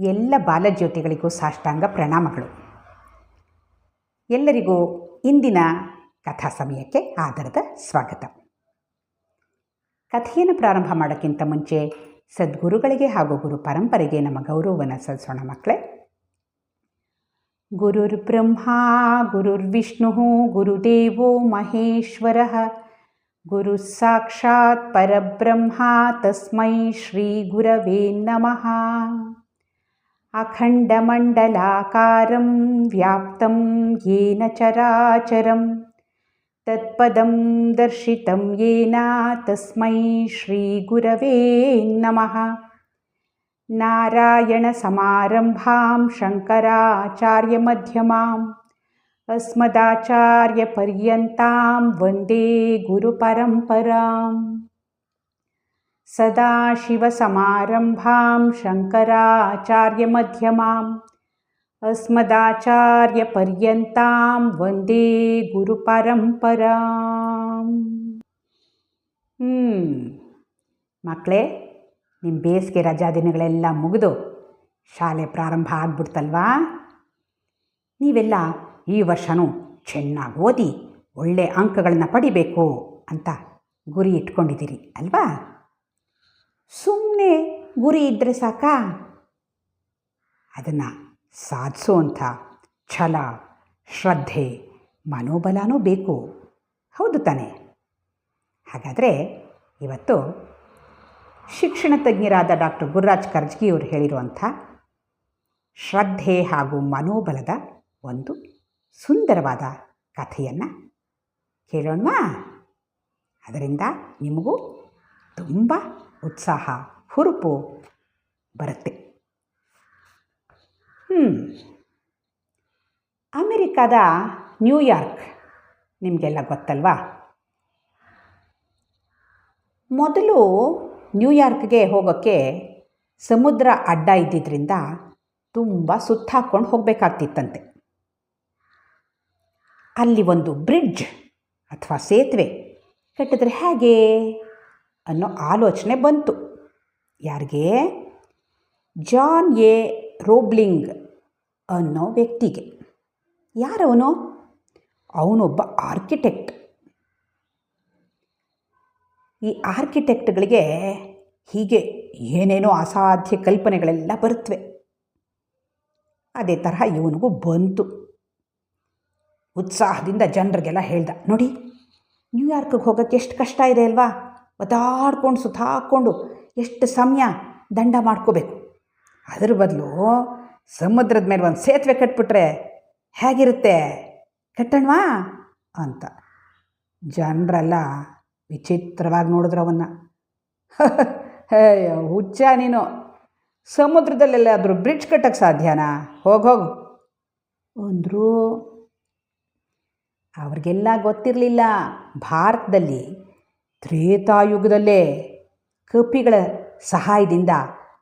ಎಲ್ಲ ಬಾಲಜ್ಯೋತಿಗಳಿಗೂ ಸಾಷ್ಟಾಂಗ ಪ್ರಣಾಮಗಳು. ಎಲ್ಲರಿಗೂ ಇಂದಿನ ಕಥಾ ಸಮಯಕ್ಕೆ ಆಧಾರದ ಸ್ವಾಗತ. ಕಥೆಯನ್ನು ಪ್ರಾರಂಭ ಮಾಡೋಕ್ಕಿಂತ ಮುಂಚೆ ಸದ್ಗುರುಗಳಿಗೆ ಹಾಗೂ ಗುರು ಪರಂಪರೆಗೆ ನಮ್ಮ ಗೌರವವನ್ನು ಸಲ್ಲಿಸೋಣ ಮಕ್ಕಳೇ. ಗುರುರ್ ಬ್ರಹ್ಮ ಗುರುರ್ವಿಷ್ಣು ಗುರುದೇವೋ ಮಹೇಶ್ವರ. ಗುರು ಸಾಕ್ಷಾತ್ ಪರಬ್ರಹ್ಮ, ತಸ್ಮೈ ಶ್ರೀ ಗುರವೇ ನಮಃ. अखण्डमण्डलाकारं व्याप्तं येन चराचरं। तत्पदं दर्शितं येन तस्मै श्रीगुरवे नमः। नारायणसमारम्भां शङ्कराचार्यमध्यमाम् अस्मदाचार्यपर्यन्तां वन्दे गुरुपरम्पराम्। सदाशिवसमारम्भां शङ्कराचार्यमध्यमाम् अस्मदाचार्यपर्यन्तां वन्दे ಗುರುಪರಂಪರಾಂ ಹ್ಞೂ ಮಕ್ಕಳೇ ನಿಮ್ಮ ಬೇಸಿಗೆ ರಜಾ ದಿನಗಳೆಲ್ಲ ಮುಗಿದು ಶಾಲೆ ಪ್ರಾರಂಭ ಆಗ್ಬಿಡ್ತಲ್ವಾ ನೀವೆಲ್ಲ ಈ ವರ್ಷವೂ ಚೆನ್ನಾಗಿ ಓದಿ ಒಳ್ಳೆ ಅಂಕಗಳನ್ನ ಪಡಿಬೇಕು ಅಂತ ಗುರಿ ಇಟ್ಕೊಂಡಿದ್ದೀರಿ ಅಲ್ವಾ ಸುಮ್ಮನೆ ಗುರಿ ಇದ್ದರೆ ಸಾಕಾ? ಅದನ್ನು ಸಾಧಿಸೋವಂಥ ಛಲ, ಶ್ರದ್ಧೆ, ಮನೋಬಲನೂ ಬೇಕು. ಹೌದು ತಾನೆ. ಹಾಗಾದರೆ ಇವತ್ತು ಶಿಕ್ಷಣ ತಜ್ಞರಾದ ಡಾಕ್ಟರ್ ಗುರುರಾಜ್ ಕರ್ಜ್ಗಿಯವರು ಹೇಳಿರುವಂಥ ಶ್ರದ್ಧೆ ಹಾಗೂ ಮನೋಬಲದ ಒಂದು ಸುಂದರವಾದ ಕಥೆಯನ್ನು ಕೇಳೋಣವಾ? ಅದರಿಂದ ನಿಮಗೂ ತುಂಬ ಉತ್ಸಾಹ, ಹುರುಪು ಬರುತ್ತೆ. ಹ್ಞೂ ಅಮೆರಿಕಾದ ನ್ಯೂಯಾರ್ಕ್ ನಿಮಗೆಲ್ಲ ಗೊತ್ತಲ್ವಾ? ಮೊದಲು ನ್ಯೂಯಾರ್ಕ್ಗೆ ಹೋಗೋಕ್ಕೆ ಸಮುದ್ರ ಅಡ್ಡ ಇದ್ದಿದ್ದರಿಂದ ತುಂಬ ಸುತ್ತಾಕೊಂಡು ಹೋಗಬೇಕಾಗ್ತಿತ್ತಂತೆ. ಅಲ್ಲಿ ಒಂದು ಬ್ರಿಡ್ಜ್ ಅಥವಾ ಸೇತುವೆ ಕಟ್ಟಿದ್ರೆ ಹೇಗೆ? ಅನ್ನೋ ಆಲೋಚನೆ ಬಂತು. ಯಾರಿಗೆ? John A. ರೋಬ್ಲಿಂಗ್ ಅನ್ನೋ ವ್ಯಕ್ತಿಗೆ. ಯಾರವನು? ಅವನೊಬ್ಬ ಆರ್ಕಿಟೆಕ್ಟ್. ಈ ಆರ್ಕಿಟೆಕ್ಟ್ಗಳಿಗೆ ಹೀಗೆ ಏನೇನೋ ಅಸಾಧ್ಯ ಕಲ್ಪನೆಗಳೆಲ್ಲ ಬರುತ್ತವೆ ಅದೇ ತರಹ ಇವನಿಗೂ ಬಂತು. ಉತ್ಸಾಹದಿಂದ ಜನರಿಗೆಲ್ಲ ಹೇಳ್ದ, ನೋಡಿ, ನ್ಯೂಯಾರ್ಕ್ಗೆ ಹೋಗೋಕ್ಕೆ ಎಷ್ಟು ಕಷ್ಟ ಇದೆ ಅಲ್ವಾ? ಒತ್ತಾಡ್ಕೊಂಡು ಸುತ್ತಾಕ್ಕೊಂಡು ಎಷ್ಟು ಸಮಯ ದಂಡ ಮಾಡ್ಕೋಬೇಕು? ಅದ್ರ ಬದಲು ಸಮುದ್ರದ ಮೇಲೆ ಒಂದು ಸೇತುವೆ ಕಟ್ಬಿಟ್ರೆ ಹೇಗಿರುತ್ತೆ? ಕಟ್ಟಣವಾ? ಅಂತ. ಜನರೆಲ್ಲ ವಿಚಿತ್ರವಾಗಿ ನೋಡಿದ್ರು ಅವನ್ನ. ಹುಚ್ಚ ನೀನು. ಸಮುದ್ರದಲ್ಲೆಲ್ಲಾದರೂ ಬ್ರಿಡ್ಜ್ ಕಟ್ಟಕ್ಕೆ ಸಾಧ್ಯನಾ? ಹೋಗು. ಅಂದರು, ಅವ್ರಿಗೆಲ್ಲ ಗೊತ್ತಿರಲಿಲ್ಲ. ಭಾರತದಲ್ಲಿ ತ್ರೇತಾಯುಗದಲ್ಲೇ ಕಪಿಗಳ ಸಹಾಯದಿಂದ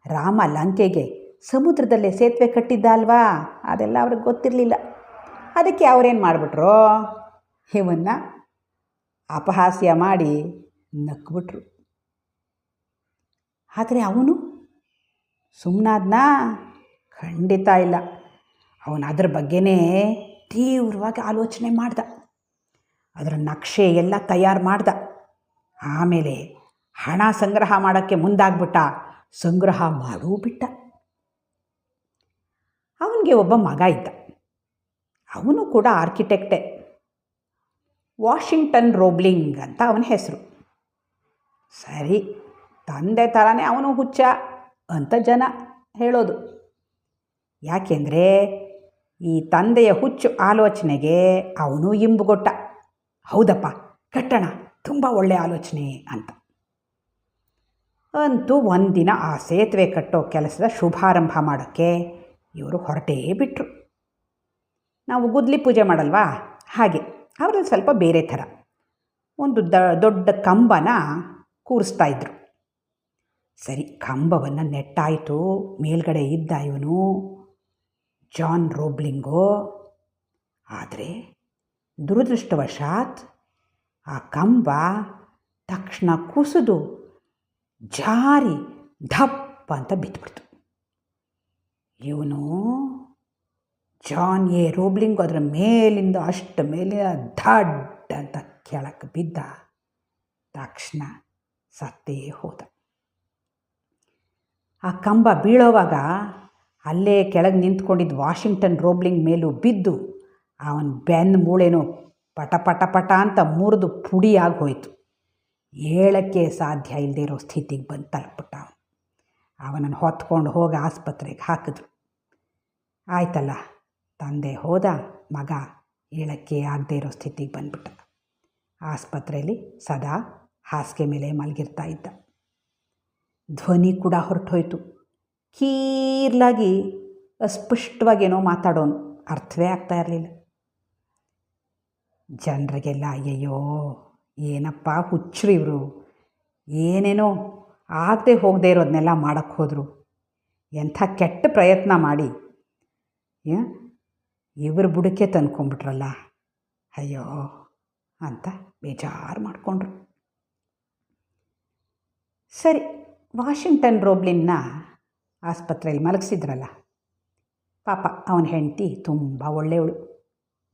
ರಾಮ ಲಂಕೆಗೆ ಸಮುದ್ರದಲ್ಲೇ ಸೇತುವೆ ಕಟ್ಟಿದ್ದ ಅಲ್ವಾ ಅದೆಲ್ಲ ಅವ್ರಿಗೆ ಗೊತ್ತಿರಲಿಲ್ಲ. ಅದಕ್ಕೆ ಅವರೇನು ಮಾಡಿಬಿಟ್ರು? ಇವನ್ನ ಅಪಹಾಸ್ಯ ಮಾಡಿ ನಕ್ಬಿಟ್ರು. ಆದರೆ ಅವನು ಸುಮ್ಮನಾದ್ನ ಖಂಡಿತ ಇಲ್ಲ. ಅವನು ಅದ್ರ ಬಗ್ಗೆನೇ ತೀವ್ರವಾಗಿ ಆಲೋಚನೆ ಮಾಡ್ದ. ಅದರ ನಕ್ಷೆ ಎಲ್ಲ ತಯಾರು ಮಾಡ್ದ. ಆಮೇಲೆ ಹಣ ಸಂಗ್ರಹ ಮಾಡೋಕ್ಕೆ ಮುಂದಾಗ್ಬಿಟ್ಟ, ಸಂಗ್ರಹ ಮಾಡೂ ಬಿಟ್ಟ. ಅವನಿಗೆ ಒಬ್ಬ ಮಗ ಇದ್ದ. ಅವನು ಕೂಡ ಆರ್ಕಿಟೆಕ್ಟೇ ವಾಷಿಂಗ್ಟನ್ ರೋಬ್ಲಿಂಗ್ ಅಂತ ಅವನ ಹೆಸರು. ಸರಿ, ತಂದೆ ಥರನೇ ಅವನು ಹುಚ್ಚ ಅಂತ ಜನ ಹೇಳೋದು. ಯಾಕೆಂದರೆ ಈ ತಂದೆಯ ಹುಚ್ಚು ಆಲೋಚನೆಗೆ ಅವನು ಇಂಬುಗೊಟ್ಟ ಹೌದಪ್ಪ, ಕಟ್ಟಣ. ತುಂಬ ಒಳ್ಳೆಯ ಆಲೋಚನೆ ಅಂತ. ಅಂತೂ ಒಂದಿನ ಆ ಸೇತುವೆ ಕಟ್ಟೋ ಕೆಲಸದ ಶುಭಾರಂಭ ಮಾಡೋಕ್ಕೆ ಇವರು ಹೊರಟೇ ಬಿಟ್ಟರು ನಾವು ಗುದ್ಲಿ ಪೂಜೆ ಮಾಡಲ್ವಾ? ಹಾಗೆ, ಅವರಲ್ಲಿ ಸ್ವಲ್ಪ ಬೇರೆ ಥರ. ಒಂದು ದ, ದೊಡ್ಡ ಕಂಬನ ಕೂರಿಸ್ತಾ ಇದ್ರು. ಸರಿ, ಕಂಬವನ್ನು ನೆಟ್ಟಾಯಿತು, ಮೇಲ್ಗಡೆ ಇದ್ದ ಇವನು ಜಾನ್ ರೋಬ್ಲಿಂಗೋ. ಆದರೆ ದುರದೃಷ್ಟವಶಾತ್ ಆ ಕಂಬ ತಕ್ಷಣ ಕುಸಿದು ಜಾರಿ ಧಪ್ ಅಂತ ಬಿದ್ದುಬಿಡ್ತು ಇವನು ಜಾನ್ ಎ ರೋಬ್ಲಿಂಗ್ ಅದರ ಮೇಲಿಂದ ಅಷ್ಟು ಮೇಲೆ ಧಡ್ ಅಂತ ಕೆಳಕ್ಕೆ ಬಿದ್ದ ತಕ್ಷಣ ಸತ್ತೇ ಹೋದ. ಆ ಕಂಬ ಬೀಳೋವಾಗ ಅಲ್ಲೇ ಕೆಳಗೆ ನಿಂತ್ಕೊಂಡಿದ್ದ ವಾಷಿಂಗ್ಟನ್ ರೋಬ್ಲಿಂಗ್ ಮೇಲೂ ಬಿದ್ದು ಅವನ ಬೆನ್ನು ಮೂಳೆನೋ ಪಟ ಪಟ ಪಟ ಅಂತ ಮುರಿದು ಪುಡಿಯಾಗಿ ಹೋಯಿತು. ಹೇಳಕ್ಕೆ ಸಾಧ್ಯ ಇಲ್ಲದೆ ಇರೋ ಸ್ಥಿತಿಗೆ ಬಂದು ತಲುಪಿಟ್ಟ ಅವನು. ಅವನನ್ನು ಹೊತ್ಕೊಂಡು ಹೋಗಿ ಆಸ್ಪತ್ರೆಗೆ ಹಾಕಿದ್ರು. ಆಯ್ತಲ್ಲ, ತಂದೆ ಹೋದ, ಮಗ ಹೇಳಕ್ಕೆ ಆಗದೆ ಇರೋ ಸ್ಥಿತಿಗೆ ಬಂದ್ಬಿಟ್ಟ. ಆಸ್ಪತ್ರೆಯಲ್ಲಿ ಸದಾ ಹಾಸಿಗೆ ಮೇಲೆ ಮಲಗಿರ್ತಾ ಇದ್ದ. ಧ್ವನಿ ಕೂಡ ಹೊರಟೋಯ್ತು. ಕೀರ್ಲಾಗಿ ಅಸ್ಪಷ್ಟವಾಗೇನೋ ಮಾತಾಡೋನು. ಅರ್ಥವೇ ಆಗ್ತಾ ಇರಲಿಲ್ಲ. ಜನರಿಗೆಲ್ಲ, ಅಯ್ಯಯ್ಯೋ, ಏನಪ್ಪ ಹುಚ್ಚರು ಇವರು. ಏನೇನೋ ಆಗದೆ ಹೋಗದೆ ಇರೋದನ್ನೆಲ್ಲ ಮಾಡೋಕ್ಕೆ ಹೋದರು. ಎಂಥ ಕೆಟ್ಟ ಪ್ರಯತ್ನ ಮಾಡಿ. ಇವ್ರ ಬುಡಕ್ಕೆ ತಂದ್ಕೊಂಡ್ಬಿಟ್ರಲ್ಲ. ಅಯ್ಯೋ ಅಂತ ಬೇಜಾರು ಮಾಡಿಕೊಂಡ್ರು. ಸರಿ, ವಾಷಿಂಗ್ಟನ್ ರೋಬ್ಲಿನ್ನ ಆಸ್ಪತ್ರೆಯಲ್ಲಿ ಮಲಗಿಸಿದ್ರಲ್ಲ. ಪಾಪ ಅವನ ಹೆಂಡತಿ ತುಂಬ ಒಳ್ಳೆಯವಳು.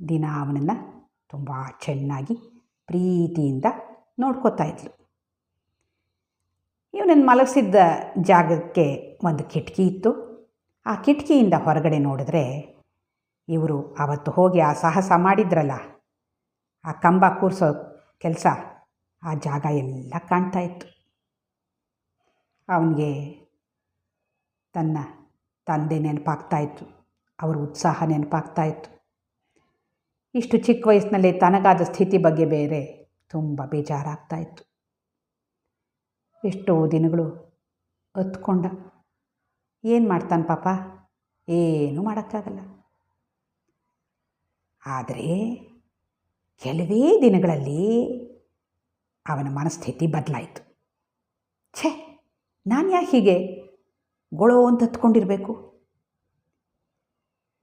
ದಿನ ಅವನನ್ನು ತುಂಬ ಚೆನ್ನಾಗಿ ಪ್ರೀತಿಯಿಂದ ನೋಡ್ಕೋತಾ ಇದ್ಲು. ಇವನನ್ನು ಮಲಗಿಸಿದ್ದ ಜಾಗಕ್ಕೆ ಒಂದು ಕಿಟಕಿ ಇತ್ತು. ಆ ಕಿಟಕಿಯಿಂದ ಹೊರಗಡೆ ನೋಡಿದ್ರೆ ಇವರು ಆವತ್ತು ಹೋಗಿ ಆ ಸಾಹಸ ಮಾಡಿದ್ರಲ್ಲ, ಆ ಕಂಬ ಕೂರಿಸೋ ಕೆಲಸ ಆ ಜಾಗ ಎಲ್ಲ ಕಾಣ್ತಾ ಇತ್ತು. ಅವನಿಗೆ ತನ್ನ ತಂದೆ ನೆನಪಾಗ್ತಾ ಇತ್ತು, ಅವ್ರ ಉತ್ಸಾಹ ನೆನಪಾಗ್ತಾ ಇತ್ತು. ಇಷ್ಟು ಚಿಕ್ಕ ವಯಸ್ಸಿನಲ್ಲಿ ತನಗಾದ ಸ್ಥಿತಿ ಬಗ್ಗೆ ಬೇರೆ ತುಂಬ ಬೇಜಾರಾಗ್ತಾ ಇತ್ತು. ಎಷ್ಟೋ ದಿನಗಳು ಹೊತ್ಕೊಂಡ. ಏನು ಮಾಡ್ತಾನೆ ಪಾಪ? ಏನೂ ಮಾಡೋಕ್ಕಾಗಲ್ಲ. ಆದರೆ ಕೆಲವೇ ದಿನಗಳಲ್ಲಿ ಅವನ ಮನಸ್ಥಿತಿ ಬದಲಾಯಿತು. ಛೇ, ನಾನು ಯಾಕೆ ಹೀಗೆ ಗೊಳೋ ಅಂತ ಹತ್ಕೊಂಡಿರಬೇಕು?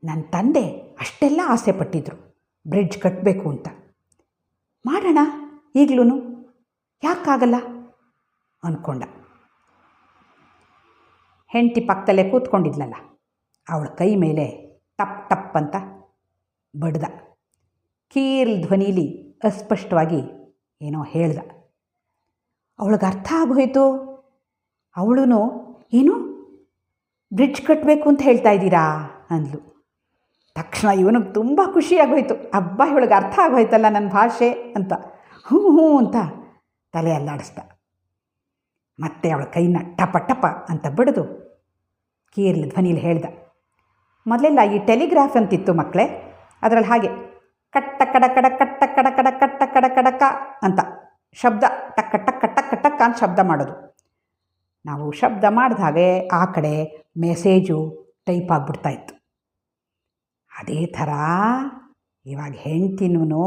ನನ್ನ ತಂದೆ ಅಷ್ಟೆಲ್ಲ ಆಸೆ ಪಟ್ಟಿದ್ರು. ಬ್ರಿಡ್ಜ್ ಕಟ್ಟಬೇಕು ಅಂತ. ಮಾಡೋಣ ಈಗಲೂ ಯಾಕಾಗಲ್ಲ? ಅಂದ್ಕೊಂಡ ಹೆಂಡತಿ ಪಕ್ಕದಲ್ಲೇ ಕೂತ್ಕೊಂಡಿದ್ಲಲ್ಲ ಅವಳ ಕೈ ಮೇಲೆ ಟಪ್ ಟಪ್ ಅಂತ ಬಡ್ದ. ಕೀರ್ಲ್ ಧ್ವನಿಲಿ ಅಸ್ಪಷ್ಟವಾಗಿ ಏನೋ ಹೇಳ್ದ. ಅವಳಿಗೆ ಅರ್ಥ ಆಗೋಯ್ತು. ಅವಳು ಏನು? ಬ್ರಿಡ್ಜ್ ಕಟ್ಟಬೇಕು ಅಂತ ಹೇಳ್ತಾ ಇದ್ದೀರಾ? ಅಂದ್ಲು. ತಕ್ಷಣ ಇವನಿಗೆ ತುಂಬ ಖುಷಿಯಾಗೋಯ್ತು ಹಬ್ಬ ಇವಳಿಗೆ ಅರ್ಥ ಆಗೋಯ್ತಲ್ಲ ನನ್ನ ಭಾಷೆ ಅಂತ. ಹ್ಞೂ ಹ್ಞೂ ಅಂತ ತಲೆ ಅಲ್ಲಾಡಿಸ್ದ. ಮತ್ತೆ ಅವಳ ಕೈನ ಟಪ ಟಪ ಅಂತ ಬಿಡಿದು ಕೀರ್ಲ ಧ್ವನಿಲಿ ಹೇಳ್ದ. ಮೊದಲೆಲ್ಲ ಈ ಟೆಲಿಗ್ರಾಫ್ ಅಂತಿತ್ತು ಮಕ್ಕಳೇ ಅದರಲ್ಲಿ ಹಾಗೆ ಕಟ್ಟ, ಕಡ ಕಡ, ಕಟ್ಟ, ಕಡ ಕಡ, ಕಟ್ಟ, ಕಡ ಕಡಕ ಅಂತ ಶಬ್ದ, ಟಕ್ಕ ಟಕ್ಕ ಟಕ್ಕ ಟಕ್ಕ ಅಂತ ಶಬ್ದ ಮಾಡೋದು. ನಾವು ಶಬ್ದ ಮಾಡಿದಾಗೆ ಆ ಕಡೆ ಮೆಸೇಜು ಟೈಪ್ ಆಗಿಬಿಡ್ತಾ ಇತ್ತು. ಅದೇ ಥರ ಇವಾಗ ಹೆಂಡ್ತಿನೂ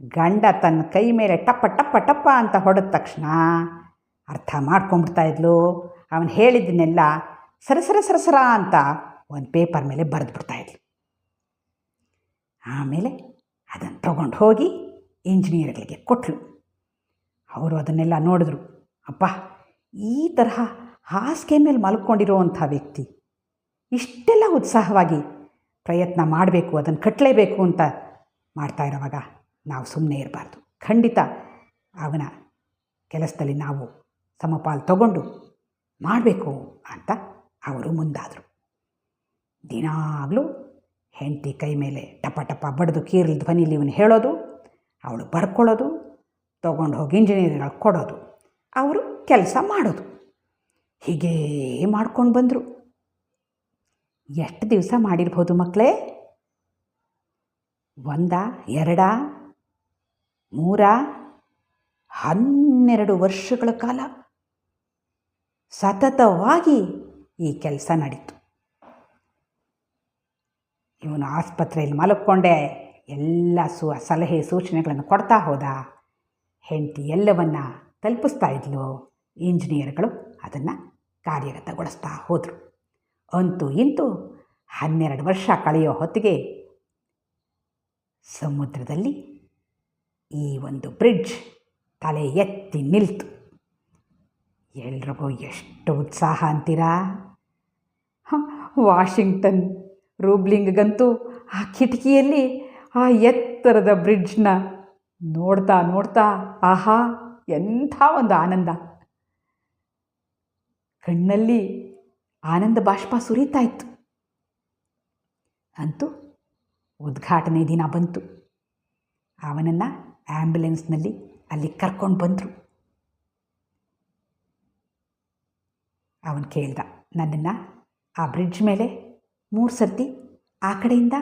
ಗಂಡ ತನ್ನ ಕೈ ಮೇಲೆ ಟಪ್ಪ ಟಪ್ಪ ಟಪ್ಪ ಅಂತ ಹೊಡೆದ ತಕ್ಷಣ ಅರ್ಥ ಮಾಡ್ಕೊಂಬಿಡ್ತಾ ಇದ್ಲು. ಅವನು ಹೇಳಿದ್ದನ್ನೆಲ್ಲ ಸರಸರ ಸರಸರ ಅಂತ ಒಂದು ಪೇಪರ್ ಮೇಲೆ ಬರೆದು ಬಿಡ್ತಾಯಿದ್ಲು ಆಮೇಲೆ ಅದನ್ನು ತಗೊಂಡು ಹೋಗಿ ಇಂಜಿನಿಯರ್ಗಳಿಗೆ ಕೊಟ್ಟಳು ಅವರು ಅದನ್ನೆಲ್ಲ ನೋಡಿದ್ರು. ಅಪ್ಪ ಈ ತರಹ ಹಾಸಿಗೆ ಮೇಲೆ ಮಲ್ಕೊಂಡಿರೋವಂಥ ವ್ಯಕ್ತಿ ಇಷ್ಟೆಲ್ಲ ಉತ್ಸಾಹವಾಗಿ ಪ್ರಯತ್ನ ಮಾಡಬೇಕು, ಅದನ್ನು ಕಟ್ಟಲೇಬೇಕು ಅಂತ ಮಾಡ್ತಾ ಇರೋವಾಗ ನಾವು ಸುಮ್ಮನೆ ಇರಬಾರ್ದು. ಖಂಡಿತ ಅವನ ಕೆಲಸದಲ್ಲಿ ನಾವು ಸಮಪಾಲು ತಗೊಂಡು ಮಾಡಬೇಕು ಅಂತ ಅವರು ಮುಂದಾದರು. ದಿನಾಗಲೂ ಹೆಂಡತಿ ಕೈ ಮೇಲೆ ಟಪ ಟಪ ಬಡಿದು ಕೀರಲ್ ಧ್ವನಿಲಿ ಇವನು ಹೇಳೋದು, ಅವಳು ಬರ್ಕೊಳ್ಳೋದು, ತೊಗೊಂಡು ಹೋಗಿ ಇಂಜಿನಿಯರ್ಗಳು ಕೊಡೋದು, ಅವರು ಕೆಲಸ ಮಾಡೋದು. ಹೀಗೇ ಮಾಡ್ಕೊಂಡು ಬಂದರು. ಎಷ್ಟು ದಿವಸ ಮಾಡಿರ್ಬೋದು ಮಕ್ಕಳೇ ಒಂದ, ಎರಡ, ಮೂರ? ಹನ್ನೆರಡು ವರ್ಷಗಳ ಕಾಲ ಸತತವಾಗಿ ಈ ಕೆಲಸ ನಡೀತು. ಇವನು ಆಸ್ಪತ್ರೆಯಲ್ಲಿ ಮಲಕ್ಕೊಂಡೆ ಎಲ್ಲ ಸು, ಸಲಹೆ ಸೂಚನೆಗಳನ್ನು ಕೊಡ್ತಾ ಹೋದ. ಹೆಂಡತಿ ಎಲ್ಲವನ್ನ ತಲುಪಿಸ್ತಾ ಇದ್ಲು. ಇಂಜಿನಿಯರ್ಗಳು ಅದನ್ನು ಕಾರ್ಯಗತಗೊಳಿಸ್ತಾ ಹೋದರು. ಅಂತೂ ಇಂತೂ ಹನ್ನೆರಡು ವರ್ಷ ಕಳೆಯೋ ಹೊತ್ತಿಗೆ ಸಮುದ್ರದಲ್ಲಿ ಈ ಒಂದು ಬ್ರಿಡ್ಜ್ ತಲೆ ಎತ್ತಿ ನಿಲ್ತು. ಎಲ್ರಿಗೂ ಎಷ್ಟು ಉತ್ಸಾಹ ಅಂತೀರಾ? ವಾಷಿಂಗ್ಟನ್ ರೂಬ್ಲಿಂಗ್ಗಂತೂ ಆ ಕಿಟಕಿಯಲ್ಲಿ ಆ ಎತ್ತರದ ಬ್ರಿಡ್ಜ್ನ ನೋಡ್ತಾ ನೋಡ್ತಾ ಆಹಾ, ಎಂಥ ಒಂದು ಆನಂದ. ಕಣ್ಣಲ್ಲಿ ಆನಂದ ಬಾಷ್ಪ ಸುರಿತಾ ಇತ್ತು ಅಂತೂ ಉದ್ಘಾಟನೆ ದಿನ ಬಂತು. ಅವನನ್ನು ಆ್ಯಂಬುಲೆನ್ಸ್ನಲ್ಲಿ ಅಲ್ಲಿ ಕರ್ಕೊಂಡು ಬಂದರು. ಅವನು ಕೇಳ್ದ, ನನ್ನನ್ನು ಆ ಬ್ರಿಡ್ಜ್ ಮೇಲೆ ಮೂರು ಸರ್ತಿ ಆ ಕಡೆಯಿಂದ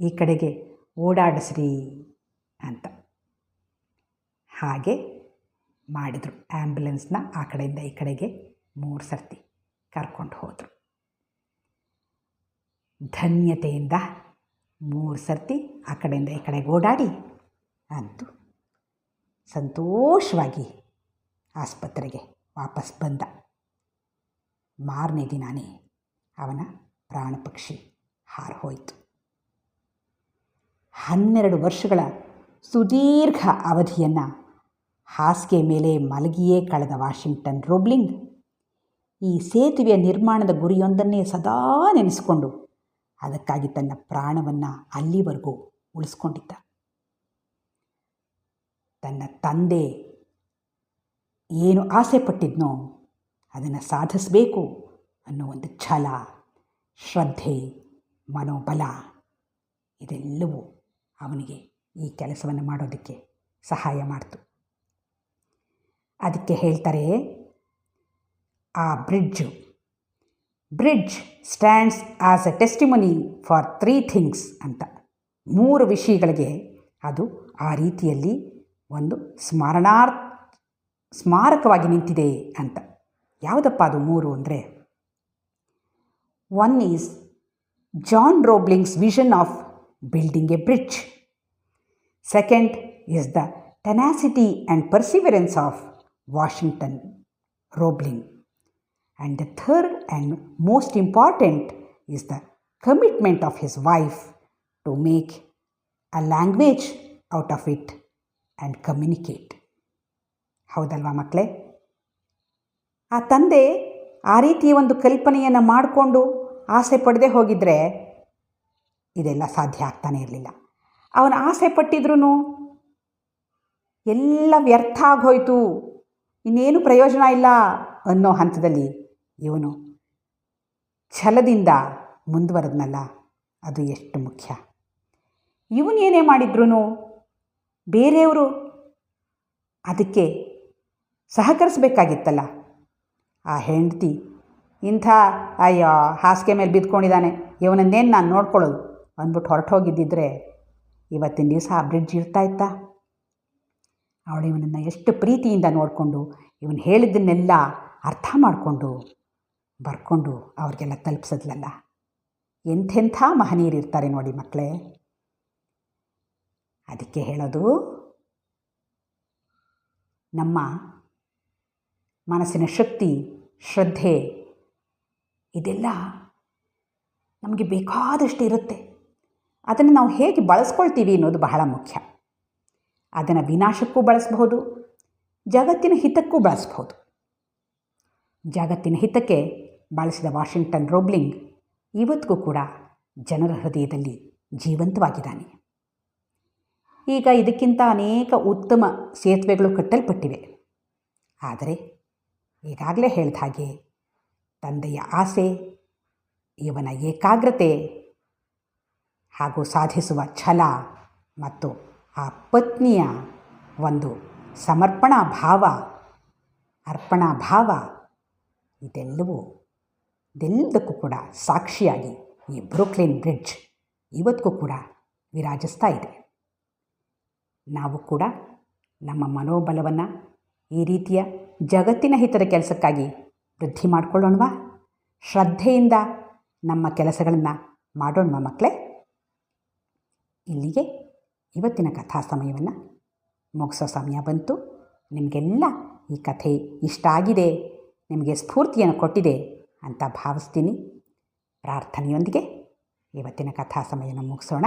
ಈ ಕಡೆಗೆ ಓಡಾಡಿಸ್ರಿ ಅಂತ. ಹಾಗೆ ಮಾಡಿದರು ಆ್ಯಂಬುಲೆನ್ಸ್ನ ಆ ಕಡೆಯಿಂದ ಈ ಕಡೆಗೆ ಮೂರು ಸರ್ತಿ. ಕರ್ಕೊಂಡು ಹೋದರು. ಧನ್ಯತೆಯಿಂದ ಮೂರು ಸರ್ತಿ ಆ ಕಡೆಯಿಂದ ಈ ಕಡೆ ಓಡಾಡಿ ಅಂತು ಸಂತೋಷವಾಗಿ ಆಸ್ಪತ್ರೆಗೆ ವಾಪಸ್ ಬಂದ. ಮಾರನೇ ದಿನಾನೇ ಅವನ ಪ್ರಾಣ ಪಕ್ಷಿ ಹಾರಿಹೋಯಿತು ಹನ್ನೆರಡು ವರ್ಷಗಳ ಸುದೀರ್ಘ ಅವಧಿಯನ್ನು ಹಾಸಿಗೆ ಮೇಲೆ ಮಲಗಿಯೇ ಕಳೆದ ವಾಷಿಂಗ್ಟನ್ ರೋಬ್ಲಿಂಗ್ ಈ ಸೇತುವೆಯ ನಿರ್ಮಾಣದ ಗುರಿಯೊಂದನ್ನೇ ಸದಾ ನೆನೆಸಿಕೊಂಡು ಅದಕ್ಕಾಗಿ ತನ್ನ ಪ್ರಾಣವನ್ನು ಅಲ್ಲಿವರೆಗೂ ಉಳಿಸ್ಕೊಂಡಿದ್ದ. ತನ್ನ ತಂದೆ ಏನು ಆಸೆ ಪಟ್ಟಿದ್ನೋ ಅದನ್ನು ಸಾಧಿಸಬೇಕು ಅನ್ನೋ ಒಂದು ಛಲ, ಶ್ರದ್ಧೆ, ಮನೋಬಲ ಇದೆಲ್ಲವೂ ಅವನಿಗೆ ಈ ಕೆಲಸವನ್ನು ಮಾಡೋದಕ್ಕೆ ಸಹಾಯ ಮಾಡ್ತು. ಅದಕ್ಕೆ ಹೇಳ್ತಾರೆ ಆ bridge. Bridge stands as a testimony for three things ಅಂತ. ಮೂರು ವಿಷಯಗಳಿಗೆ ಅದು ಆ ರೀತಿಯಲ್ಲಿ ಒಂದು ಸ್ಮರಣಾರ್ಥ ಸ್ಮಾರಕವಾಗಿ ನಿಂತಿದೆ ಅಂತ. ಯಾವುದಪ್ಪ ಅದು ಮೂರು ಅಂದರೆ? One is John Roebling's vision of building a bridge second is the tenacity and perseverance of Washington Roebling and the third and most important is the commitment of his wife to make a language out of it and communicate ಹೌದಲ್ವಾ ಮಕ್ಕಳೇ? ಆ ತಂದೆ ಆ ರೀತಿಯ ಒಂದು ಕಲ್ಪನೆಯನ್ನು ಮಾಡಿಕೊಂಡು ಆಸೆ ಪಡದೆ ಹೋಗಿದ್ರೆ ಇದೆಲ್ಲ ಸಾಧ್ಯ ಆಗ್ತಾನೆ ಇರಲಿಲ್ಲ. ಅವನು ಆಸೆ ಪಟ್ಟಿದ್ರೂ ಎಲ್ಲ ವ್ಯರ್ಥ ಆಗೋಯ್ತು, ಇನ್ನೇನು ಪ್ರಯೋಜನ ಇಲ್ಲ ಅನ್ನೋ ಹಂತದಲ್ಲಿ ಇವನು ಛಲದಿಂದ ಮುಂದುವರೆದ್ನಲ್ಲ, ಅದು ಎಷ್ಟು ಮುಖ್ಯ. ಇವನು ಏನೇ ಮಾಡಿದ್ರೂ ಬೇರೆಯವರು ಅದಕ್ಕೆ ಸಹಕರಿಸಬೇಕಾಗಿತ್ತಲ್ಲ. ಆ ಹೆಂಡತಿ ಇಂಥ, ಅಯ್ಯೋ, ಹಾಸಿಗೆ ಮೇಲೆ ಬಿದ್ಕೊಂಡಿದ್ದಾನೆ, ಇವನನ್ನೇನು ನಾನು ನೋಡ್ಕೊಳ್ಳೋದು ಅಂದ್ಬಿಟ್ಟು ಹೊರಟು ಹೋಗಿದ್ದಿದ್ರೆ ಇವತ್ತಿನ ದಿವಸ ಆ ಬ್ರಿಡ್ಜ್ ಇರ್ತಾ ಇತ್ತಾ? ಅವಳು ಇವನನ್ನು ಎಷ್ಟು ಪ್ರೀತಿಯಿಂದ ನೋಡಿಕೊಂಡು ಇವನು ಹೇಳಿದ್ದನ್ನೆಲ್ಲ ಅರ್ಥ ಮಾಡಿಕೊಂಡು ಬರ್ಕೊಂಡು ಅವ್ರಿಗೆಲ್ಲ ತಲುಪಿಸಿದ್ಲಲ್ಲ? ಎಂಥೆಂಥ ಮಹನೀಯರು ಇರ್ತಾರೆ ನೋಡಿ ಮಕ್ಕಳೇ. ಅದಕ್ಕೆ ಹೇಳೋದು, ನಮ್ಮ ಮನಸ್ಸಿನ ಶಕ್ತಿ, ಶ್ರದ್ಧೆ, ಇದೆಲ್ಲ ನಮಗೆ ಬೇಕಾದಷ್ಟು ಇರುತ್ತೆ. ಅದನ್ನು ನಾವು ಹೇಗೆ ಬಳಸ್ಕೊಳ್ತೀವಿ ಅನ್ನೋದು ಬಹಳ ಮುಖ್ಯ. ಅದನ್ನು ವಿನಾಶಕ್ಕೂ ಬಳಸಬಹುದು, ಜಗತ್ತಿನ ಹಿತಕ್ಕೂ ಬಳಸ್ಬೋದು ಜಗತ್ತಿನ ಹಿತಕ್ಕೆ ಬಳಸಿದ ವಾಷಿಂಗ್ಟನ್ ರೋಬ್ಲಿಂಗ್ ಇವತ್ತಿಗೂ ಕೂಡ ಜನರ ಹೃದಯದಲ್ಲಿ ಜೀವಂತವಾಗಿದ್ದಾನೆ. ಈಗ ಇದಕ್ಕಿಂತ ಅನೇಕ ಉತ್ತಮ ಸೇತುವೆಗಳು ಕಟ್ಟಲ್ಪಟ್ಟಿವೆ. ಆದರೆ ಈಗಾಗಲೇ ಹೇಳಿದ ಹಾಗೆ ತಂದೆಯ ಆಸೆ, ಇವನ ಏಕಾಗ್ರತೆ ಹಾಗೂ ಸಾಧಿಸುವ ಛಲ ಮತ್ತು ಆ ಪತ್ನಿಯ ಒಂದು ಸಮರ್ಪಣಾ ಭಾವ, ಅರ್ಪಣಾ ಭಾವ, ಇದೆಲ್ಲವೂ ಇದೆಲ್ಲದಕ್ಕೂ ಕೂಡ ಸಾಕ್ಷಿಯಾಗಿ ಈ ಬ್ರೂಕ್ಲಿನ್ ಬ್ರಿಡ್ಜ್ ಇವತ್ತಿಗೂ ಕೂಡ ವಿರಾಜಿಸ್ತಾ ಇದೆ. ನಾವು ಕೂಡ ನಮ್ಮ ಮನೋಬಲವನ್ನು ಈ ರೀತಿಯ ಜಗತ್ತಿನ ಹಿತದ ಕೆಲಸಕ್ಕಾಗಿ ವೃದ್ಧಿ ಮಾಡಿಕೊಳ್ಳೋಣವಾ? ಶ್ರದ್ಧೆಯಿಂದ ನಮ್ಮ ಕೆಲಸಗಳನ್ನು ಮಾಡೋಣ ಮಕ್ಕಳೇ ಇಲ್ಲಿಗೆ ಇವತ್ತಿನ ಕಥಾ ಸಮಯವನ್ನು ಮುಗಿಸೋ ಸಮಯ ಬಂತು. ನಿಮಗೆಲ್ಲ ಈ ಕಥೆ ಇಷ್ಟ ಆಗಿದೆ, ನಿಮಗೆ ಸ್ಫೂರ್ತಿಯನ್ನು ಕೊಟ್ಟಿದೆ. ಅಂತ ಭಾವಿಸ್ತೀನಿ ಪ್ರಾರ್ಥನೆಯೊಂದಿಗೆ ಇವತ್ತಿನ ಕಥಾ ಸಮಯನ ಮುಗಿಸೋಣ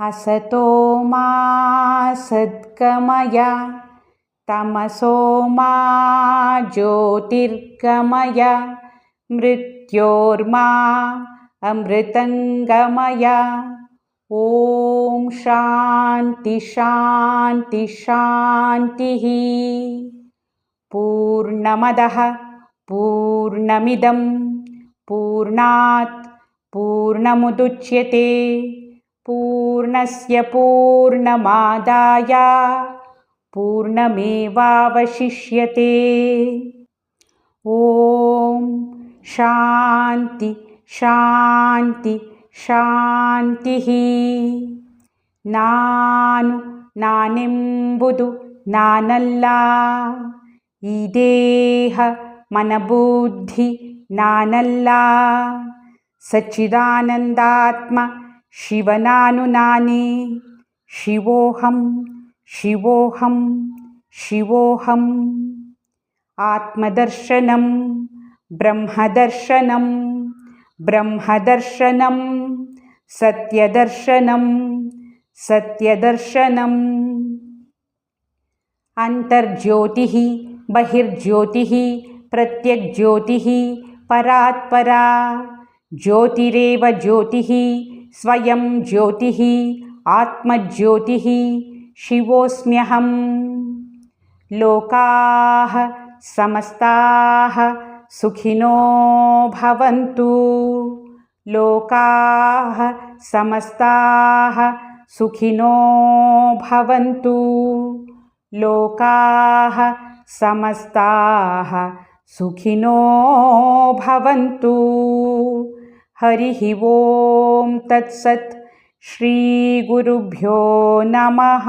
असतो मा सद्गमय तमसो मा ज्योतिर्गमय मृत्योर्मा अमृतङ्गमय ॐ शान्ति शान्ति शान्तिः पूर्णमदः पूर्णमिदं पूर्णात् पूर्णमुदुच्यते पूर्णस्य पूर्णमादाय पूर्णमेवावशिष्यते ॐ ಶಾಂತಿ ಶಾಂತಿ ಶಾಂತಿಃ ನಾನು ನಾನೆಂಬುದು ನಾನಲ್ಲ ಈ ದೇಹ मनबुद्धि नानल्ला। सच्चिदानन्दात्म शिवनानुनानि। शिवोऽहं शिवोऽहं शिवोऽहम् आत्मदर्शनं ब्रह्मदर्शनं ब्रह्मदर्शनं सत्यदर्शनं सत्यदर्शनम्। अन्तर्ज्योतिः बहिर्ज्योतिः प्रत्यग्ज्योतिः परात्परा। ज्योतिरेव ज्योतिः, स्वयं ज्योतिः, आत्मज्योतिः शिवोऽस्म्यहं लोकाः समस्ताः सुखिनो भवन्तु। लोकाः समस्ताः सुखिनो भवन्तु। लोकाः समस्ताः सुखिनो भवन्तु। हरिः ॐ तत्सत् श्रीगुरुभ्यो नमः।